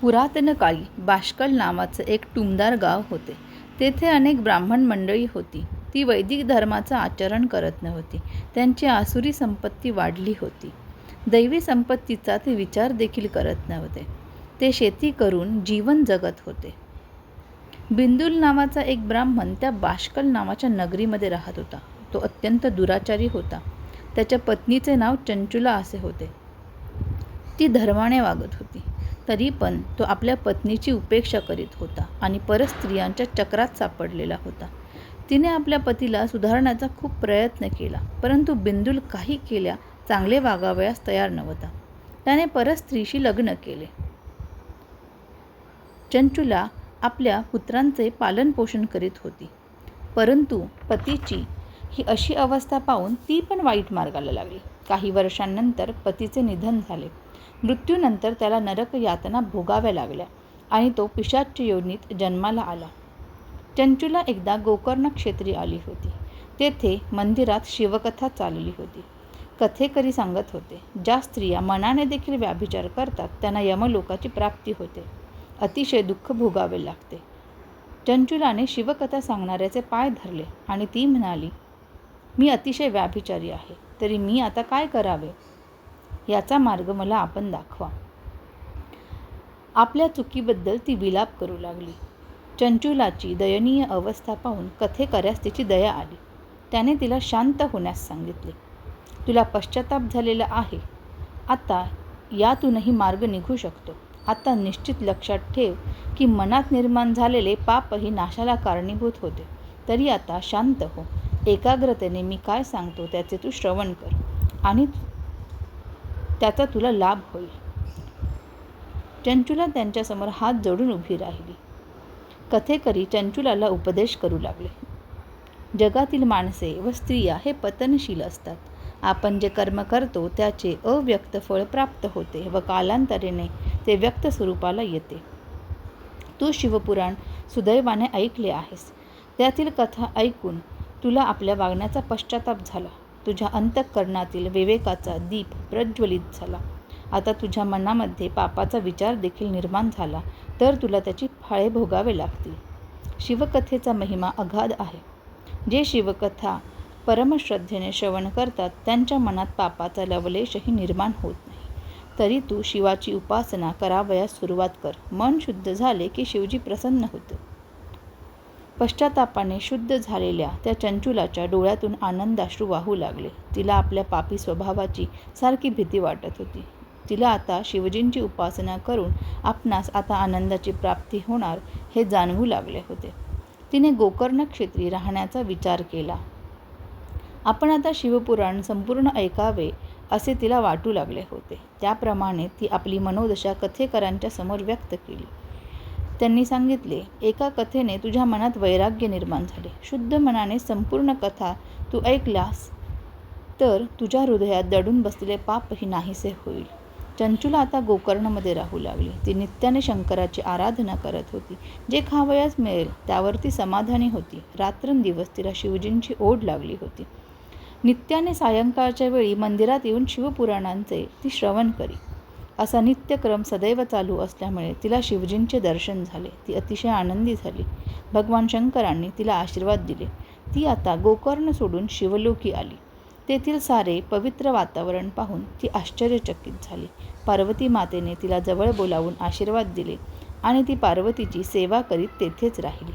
पुरातन काळी बाष्कल नावाचं एक टुमदार गाव होते. तेथे अनेक ब्राह्मण मंडळी होती. ती वैदिक धर्माचं आचरण करत नव्हती. त्यांची आसुरी संपत्ती वाढली होती. दैवी संपत्तीचा ते विचार देखील करत नव्हते. ते शेती करून जीवन जगत होते. बिंदुल नावाचा एक ब्राह्मण त्या बाष्कल नावाच्या नगरीमध्ये राहत होता. तो अत्यंत दुराचारी होता. त्याच्या पत्नीचे नाव चंचुला असे होते. ती धर्माने वागत होती. तरी पण तो आपल्या पत्नीची उपेक्षा करीत होता आणि परस्त्रियांच्या चक्रात सापडलेला होता. तिने आपल्या पतीला सुधारण्याचा खूप प्रयत्न केला, परंतु बिंदुल काही केल्या चांगले वागावयास तयार नव्हता. त्याने परस्त्रीशी लग्न केले. चंचुला आपल्या पुत्रांचे पालनपोषण करीत होती. परंतु पतीची ही अशी अवस्था पाहून ती पण वाईट मार्गाला लागली. काही वर्षांनंतर पतीचे निधन झाले. मृत्यूनंतर त्याला नरक यातना भोगाव्या लागल्या आणि तो पिशाच्च योनीत जन्माला आला. चंचुला एकदा गोकर्ण क्षेत्री आली होती. तेथे मंदिरात शिवकथा चालली होती. कथेकरी सांगत होते, ज्या स्त्रिया मनाने देखील व्याभिचार करतात त्यांना यमलोकाची प्राप्ती होते. अतिशय दुःख भोगावे लागते. चंचुलाने शिवकथा सांगणाऱ्याचे पाय धरले आणि ती म्हणाली, मी अतिशय व्याभिचारी आहे, तरी मी आता काय करावे? याचा मार्ग मला आपण दाखवा. आपल्या चुकीबद्दल ती विलाप करू लागली. चंचुलाची दयनीय अवस्था पाहून कथेकऱ्यास तिची दया आली. त्याने तिला शांत होण्यास सांगितले. तुला पश्चाताप झालेला आहे. आता यातूनही मार्ग निघू शकतो. आता निश्चित लक्षात ठेव की मनात निर्माण झालेले पापही नाशाला कारणीभूत होते. तरी आता शांत हो. एकाग्रतेने मी काय सांगतो त्याचे तू श्रवण कर आणि त्याचा तुला लाभ होईल. चंचुला त्यांच्यासमोर हात जोडून उभी राहिली. कथेकरी चंचुलाला उपदेश करू लागले. जगातील माणसे व स्त्रिया हे पतनशील असतात. आपण जे कर्म करतो त्याचे अव्यक्त फळ प्राप्त होते व कालांतरेने ते व्यक्त स्वरूपाला येते. तू शिवपुराण सुदैवाने ऐकले आहेस. त्यातील कथा ऐकून तुला आपल्या वागण्याचा पश्चाताप झाला. तुझ्या अंतःकरणातील विवेकाचा दीप प्रज्वलित झाला. आता तुझ्या मनामध्ये पापाचा विचार देखील निर्माण झाला तर तुला त्याची फळे भोगावे लागतील. शिवकथेचा महिमा अगाध आहे. जे शिवकथा परमश्रद्धेने श्रवण करतात त्यांच्या मनात पापाचा लवलेशही निर्माण होत नाही. तरी तू शिवाची उपासना करावयास सुरुवात कर. मन शुद्ध झाले की शिवजी प्रसन्न होतं पश्चातापाने शुद्ध झालेल्या त्या चंचुलाच्या डोळ्यातून आनंदाश्रू वाहू लागले. तिला आपल्या पापी स्वभावाची सारखी भीती वाटत होती. तिला आता शिवजींची उपासना करून आपणास आता आनंदाची प्राप्ती होणार हे जाणवू लागले होते. तिने गोकर्ण क्षेत्री राहण्याचा विचार केला. आपण आता शिवपुराण संपूर्ण ऐकावे असे तिला वाटू लागले होते. त्याप्रमाणे ती आपली मनोदशा कथेकरांच्या समोर व्यक्त केली. त्यांनी सांगितले, एका कथेने तुझ्या मनात वैराग्य निर्माण झाले. शुद्ध मनाने संपूर्ण कथा तू ऐकलास तर तुझ्या हृदयात दडून बसलेले पापही नाहीसे होईल. चंचुला आता गोकर्णमध्ये राहू लागली. ती नित्याने शंकराची आराधना करत होती. जे खावयास मिळेल त्यावर ती समाधानी होती. रात्रंदिवस तिला शिवजींची ओढ लागली होती. नित्याने सायंकाळच्या वेळी मंदिरात येऊन शिवपुराणांचे ती श्रवण करी. असा नित्यक्रम सदैव चालू असल्यामुळे तिला शिवजींचे दर्शन झाले. ती अतिशय आनंदी झाली. भगवान शंकरांनी तिला आशीर्वाद दिले. ती आता गोकर्ण सोडून शिवलोकी आली. तेथील सारे पवित्र वातावरण पाहून ती आश्चर्यचकित झाली. पार्वती मातेने तिला जवळ बोलावून आशीर्वाद दिले आणि ती पार्वतीची सेवा करीत तेथेच राहिली.